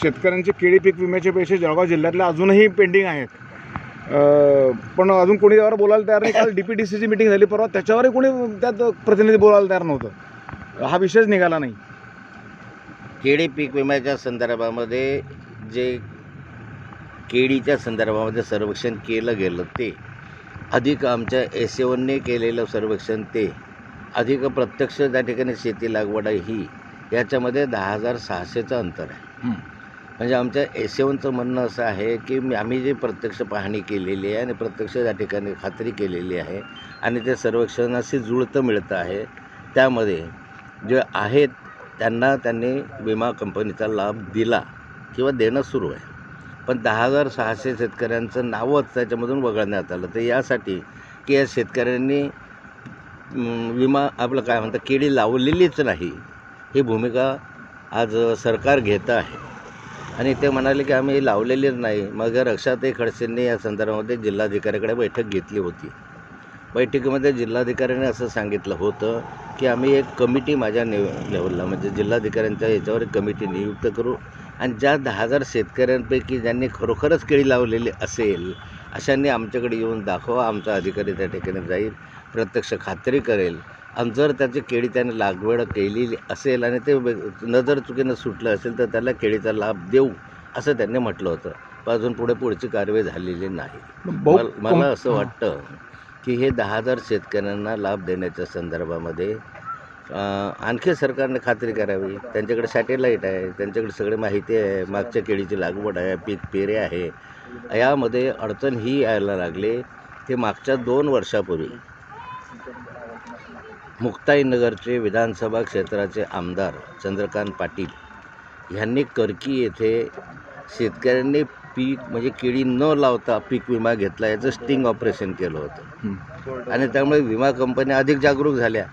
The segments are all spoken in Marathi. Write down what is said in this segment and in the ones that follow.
शेतकऱ्यांचे केळी पीक विम्याचे पैसे जळगाव जिल्ह्यातल्या अजूनही पेंडिंग आहेत. पण अजून कोणी यावर बोलायला तयार नाही. काल डी पी डी सीची मिटिंग झाली परवा त्याच्यावरही कोणी त्यात प्रतिनिधी बोलायला तयार नव्हतं. हा विषयच निघाला नाही. केळी पीक विम्याच्या संदर्भामध्ये जे केळीच्या संदर्भामध्ये सर्वेक्षण केलं गेलं ते अधिक आमच्या एस एवनने केलेलं सर्वेक्षण ते अधिक प्रत्यक्ष त्या ठिकाणी शेती लागवड आहे ही याच्यामध्ये दहा हजार सहाशेचं अंतर आहे. म्हणजे आमच्या एसेवनचं म्हणणं असं आहे की मी- आम्ही जे प्रत्यक्ष पाहणी केलेली आहे आणि प्रत्यक्ष त्या ठिकाणी खात्री केलेली आहे आणि ते सर्वेक्षणाशी जुळतं मिळतं आहे त्यामध्ये जे आहेत त्यांना त्यांनी विमा कंपनीचा लाभ दिला किंवा देणं सुरू आहे. पण दहा हजार सहाशे शेतकऱ्यांचं नावच त्याच्यामधून वगळण्यात आलं. तर यासाठी की या शेतकऱ्यांनी विमा आपलं काय म्हणतात केळी लावलेलीच नाही. ही भूमिका आज सरकार घेतं आहे. आणि ते म्हणाले की आम्ही लावलेलीच नाही. मग रक्षाताई खडसेंनी या संदर्भामध्ये जिल्हाधिकाऱ्याकडे बैठक घेतली होती. बैठकीमध्ये जिल्हाधिकाऱ्याने असं सांगितलं होतं की आम्ही एक कमिटी माझ्या ने लेवलला म्हणजे जिल्हाधिकाऱ्यांच्या याच्यावर एक कमिटी नियुक्त करू आणि ज्या दहा हजार शेतकऱ्यांपैकी ज्यांनी खरोखरच केळी लावलेली असेल अशांनी आमच्याकडे येऊन दाखवा. आमचा अधिकारी त्या ठिकाणी जाईल प्रत्यक्ष खात्री करेल. आणि जर त्याची केळी त्याने लागवड केलेली असेल आणि ते नजर चुकीनं सुटलं असेल तर त्याला केळीचा लाभ देऊ असं त्यांनी म्हटलं होतं. पण अजून पुढे पुढची कारवाई झालेली नाही. मल- असं वाटतं की हे दहा हजार शेतकऱ्यांना लाभ देण्याच्या संदर्भामध्ये आणखी सरकारने खात्री करावी. त्यांच्याकडे सॅटेलाईट आहे त्यांच्याकडे सगळी माहिती आहे मागच्या केळीची लागवड आहे पीक पेरे आहे. यामध्ये अडचण ही यायला लागली. की मागच्या दोन वर्षापूर्वी मुक्ताईनगरचे विधानसभा क्षेत्राचे आमदार चंद्रकांत पाटील ह्यांनी करकी येथे शेतकऱ्यांनी पीक म्हणजे केळी न लावता पीक विमा घेतला याचं स्टिंग ऑपरेशन केलं होतं. आणि त्यामुळे विमा कंपन्या अधिक जागरूक झाल्या.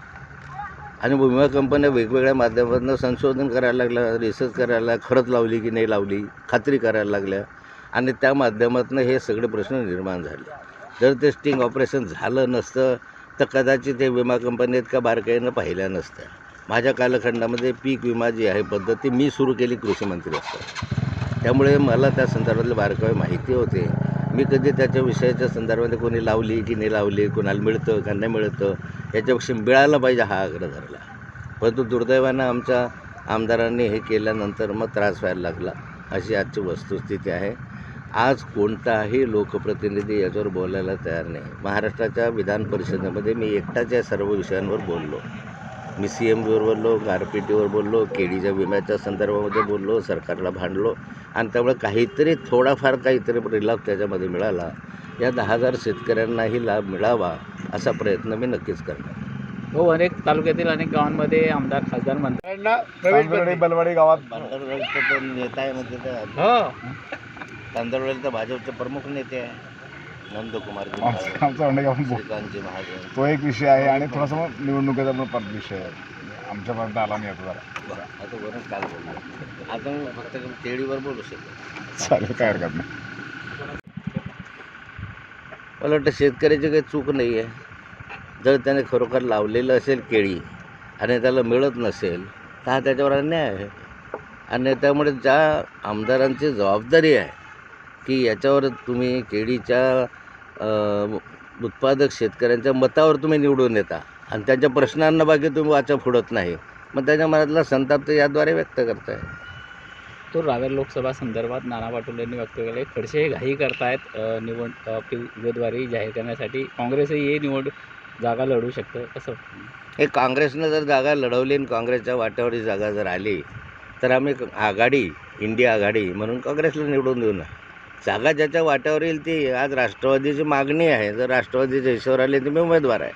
आणि विमा कंपन्या वेगवेगळ्या माध्यमातून संशोधन करायला लागल्या रिसर्च करायला लागल्या, खरंच लावली की नाही लावली खात्री करायला लागल्या. आणि त्या माध्यमातून हे सगळे प्रश्न निर्माण झाले. जर ते स्टिंग ऑपरेशन झालं नसतं तर कदाचित हे विमा कंपनीत इतका बारकाईनं पाहिल्या नसत्या. माझ्या कालखंडामध्ये पीक विमा जी आहे पद्धत ती मी सुरू केली कृषी मंत्री असताना. त्यामुळे मला त्या संदर्भातले बारकावे माहिती होते. मी कधी त्याच्या विषयाच्या संदर्भामध्ये कोणी लावली की नाही लावली कोणाला मिळतं का नाही मिळतं याच्यापेक्षा मिळायला पाहिजे हा आग्रह धरला. परंतु दुर्दैवानं आमच्या आमदारांनी हे केल्यानंतर मग त्रास व्हायला लागला. अशी आजची वस्तुस्थिती आहे. आज कोणताही लोकप्रतिनिधी याच्यावर बोलायला तयार नाही. महाराष्ट्राच्या विधान परिषदेमध्ये मी एकटाच या सर्व विषयांवर बोललो. मी सी एम बीवर बोललो गारपिटीवर बोललो केळीच्या विम्याच्या संदर्भामध्ये बोललो सरकारला भांडलो आणि त्यामुळे काहीतरी थोडाफार काहीतरी लाभ त्याच्यामध्ये मिळाला. या दहा हजार शेतकऱ्यांनाही लाभ मिळावा असा प्रयत्न मी नक्कीच करणार. हो अनेक तालुक्यातील अनेक गावांमध्ये आमदार खासदार मंत्री तांदळवाडी, बलवाडी गावात नेता आहे म्हणजे ते तांदळवाडी तर भाजपचे प्रमुख नेते आहे. नंदकुमार आमचं आपण बोल- श्रीकांतजी महाजन. तो एक विषय आहे आणि थोडासा मग निवडणुकीचा पण परत विषय आहे. आमच्यापर्यंत आला नाही आता जरा. आता वरून काल बोललो आता मी फक्त केळीवर बोलू शकतो. चालेल काय हरकत नाही. मला वाटतं शेतकऱ्याची काही चूक नाही आहे. जर त्याने खरोखर लावलेलं असेल केळी आणि त्याला मिळत नसेल तर हा त्याच्यावर अन्याय आहे. आणि त्यामुळे ज्या आमदारांची जबाबदारी आहे की याच्यावर तुम्ही केळीच्या उत्पादक शेतकऱ्यांच्या मतावर तुम्ही निवडून येता. आणि त्यांच्या प्रश्नांना बाकी तुम्ही वाचा फोडत नाही. मग त्याच्या मनातला संताप ते याद्वारे व्यक्त करताय. तो रावेर लोकसभा संदर्भात नाना पाटोले यांनी व्यक्त केले खडसे हे घाई करतायत निवड आपली उमेदवारी जाहीर करण्यासाठी. काँग्रेसही हे निवड जागा लढू शकतं कसं हे काँग्रेसनं जर जागा लढवली आणि काँग्रेसच्या वाट्यावर जागा जर आली तर आम्ही आघाडी इंडिया आघाडी म्हणून काँग्रेसला निवडून देऊ ना. जागा ज्याच्या वाट्यावर येईल ती. आज राष्ट्रवादीची मागणी आहे. जर राष्ट्रवादीच्या ईश्वर आले तर मी उमेदवार आहे.